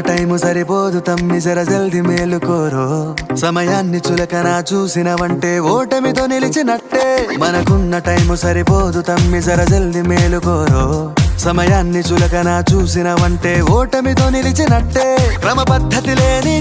Time సరిపోదు తమ్మి జర జల్ది మేలుకోరో. సమయాన్ని చులకన చూసినవంటే ఓటమితో నిలిచినట్టే. మనకున్న టైము సరిపోదు తమ్మి జర జల్ది మేలుకోరో. సమయాన్ని చులకన చూసినవంటే ఓటమితో నిలిచినట్టే. క్రమ పద్ధతి లేని